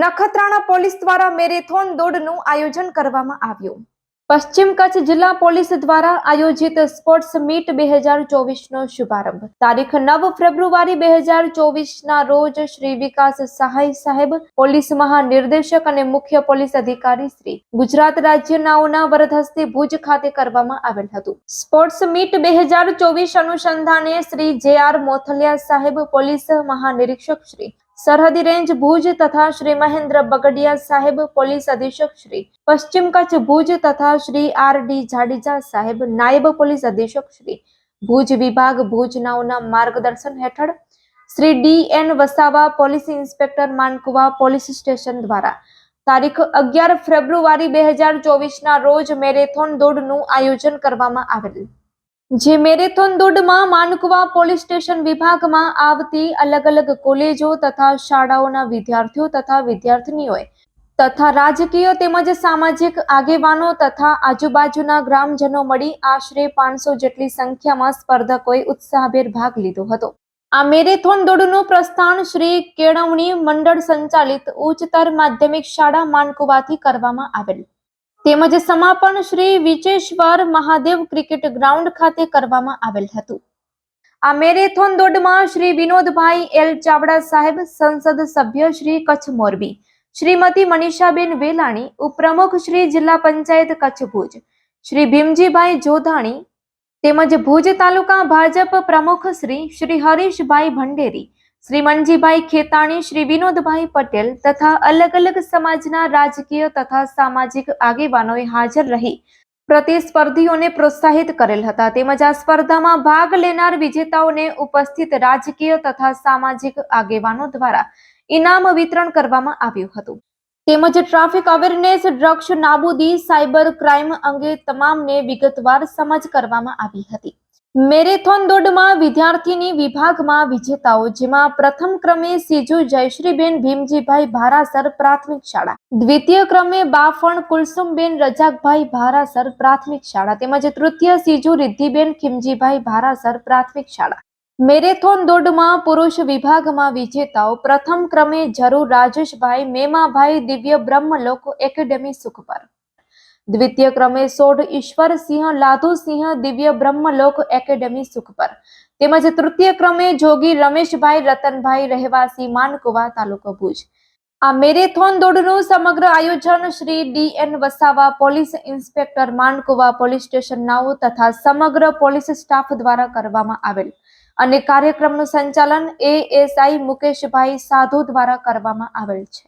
Nakhatrana police દ્વારા marathon દોડનું આયોજન કરવામાં આવ્યું. પશ્ચિમ કચ્છ જિલ્લા પોલીસ દ્વારા આયોજિત સ્પોર્ટ્સ મીટ બે હજાર ચોવીસનો શુભારંભ. તારીખ નવ ફેબ્રુઆરી બે હજાર ચોવીસના રોજ શ્રી વિકાસ સહાય સાહેબ, પોલીસ મહાનિર્દેશક અને મુખ્ય પોલીસ અધિકારી શ્રી ગુજરાત રાજ્યનાઓના વરદ ભુજ ખાતે કરવામાં આવેલ હતું. સ્પોર્ટ્સ મીટ બે હજાર ચોવીસ અનુસંધાને શ્રી જે આર મોથલિયા સાહેબ, પોલીસ મહાનિરીક્ષક શ્રી સરહદી રેન્જ ભુજ તથા શ્રી મહેન્દ્ર બગડિયા સાહેબ પોલીસ અધિક્ષક શ્રી, પશ્ચિમ કચ્છ ભુજ તથા શ્રી આર ડી જાડેજા સાહેબ નાયબ પોલીસ અધિક્ષક શ્રી, ભુજ વિભાગ ભુજ નાઓના માર્ગદર્શન હેઠળ Shri D N Vasava police inspector Mankuva police station દ્વારા તારીખ અગિયાર ફેબ્રુઆરી બે હજાર ચોવીસના રોજ મેરેથોન દોડનું આયોજન કરવામાં આવેલ. જે મેરેથોન દોડમાં માનકુવા પોલીસ સ્ટેશન વિભાગમાં આવતી અલગ અલગ કોલેજો તથા શાળાઓના વિદ્યાર્થીઓ તથા વિદ્યાર્થીનીઓએ તથા રાજકીય તેમજ સામાજિક આગેવાનો તથા આજુબાજુના ગ્રામજનો મળી આશરે પાંચસો જેટલી સંખ્યામાં સ્પર્ધકોએ ઉત્સાહભેર ભાગ લીધો હતો. આ મેરેથોન દોડનું પ્રસ્થાન શ્રી કેળવણી મંડળ સંચાલિત ઉચ્ચતર માધ્યમિક શાળા માનકુવાથી કરવામાં આવેલ. તેમજ સમાપન શ્રી વિચેશ્વર મહાદેવ ક્રિકેટ ગ્રાઉન્ડ ખાતે કરવામાં આવેલ હતું. આ મેરેથોન દોડમાં શ્રી વિનોદભાઈ એલ ચાવડા સાહેબ, સંસદ સભ્ય શ્રી કચ્છ મોરબી, શ્રીમતી મનીષાબેન વેલાણી, ઉપપ્રમુખ શ્રી જિલ્લા પંચાયત કચ્છ ભુજ, શ્રી ભીમજીભાઈ જોધાણી તેમજ ભુજ તાલુકા ભાજપ પ્રમુખ શ્રી શ્રી હરીશભાઈ ભંડેરી શ્રી મનજીભાઈ ખેતાણી, શ્રી વિનોદભાઈ પટેલ તથા અલગ અલગ સમાજના રાજકીય તથા સામાજિક આગેવાનોએ હાજર રહી પ્રતિસ્પર્ધીઓને પ્રોત્સાહિત કરેલ હતા. તેમજ આ સ્પર્ધામાં ભાગ લેનાર વિજેતાઓને ઉપસ્થિત રાજકીય તથા સામાજિક આગેવાનો દ્વારા ઇનામ વિતરણ કરવામાં આવ્યું હતું. તેમજ ટ્રાફિક અવેરનેસ, ડ્રગ્સ, નાબૂદી, સાયબર ક્રાઇમ અંગે તમામને વિગતવાર સમજ કરવામાં આવી હતી. મેરેથોન દોડમાં વિદ્યાર્થીની વિભાગમાં વિજેતાઓ જેમાં પ્રથમ ક્રમે સીજુ જયશ્રીબેન ભીમજીભાઈ ભારાસર પ્રાથમિક શાળા. દ્વિતીય ક્રમે બાફણ કુલસુમબેન રજાકભાઈ ભારાસર પ્રાથમિક શાળા તેમજ તૃતીય સીજુ રિદ્ધિબેન ખીમજીભાઈ ભારાસર પ્રાથમિક શાળા. મેરેથોન દોડમાં પુરુષ વિભાગમાં વિજેતાઓ પ્રથમ ક્રમે જરૂર રાજેશભાઈ મેમાભાઈ દિવ્ય બ્રહ્મલોક એકેડેમી સુખપર દ્વિતીય ક્રમે સોઢ ઈશ્વરસિંહ લાધુસિંહ દિવ્ય બ્રહ્મલોક એકેડેમી સુખપર તેમજ તૃતીય ક્રમે જોગી રમેશભાઈ, રતનભાઈ રહેવાસી, માનકુવા તાલુકો ભુજ. આ મેરેથોન દોડનું સમગ્ર આયોજન Shri D N Vasava police inspector Mankuva police station નાવ તથા સમગ્ર પોલીસ સ્ટાફ દ્વારા કરવામાં આવેલ. અને કાર્યક્રમનું સંચાલન એએસઆઈ મુકેશભાઈ સાધુ દ્વારા કરવામાં આવેલ છે.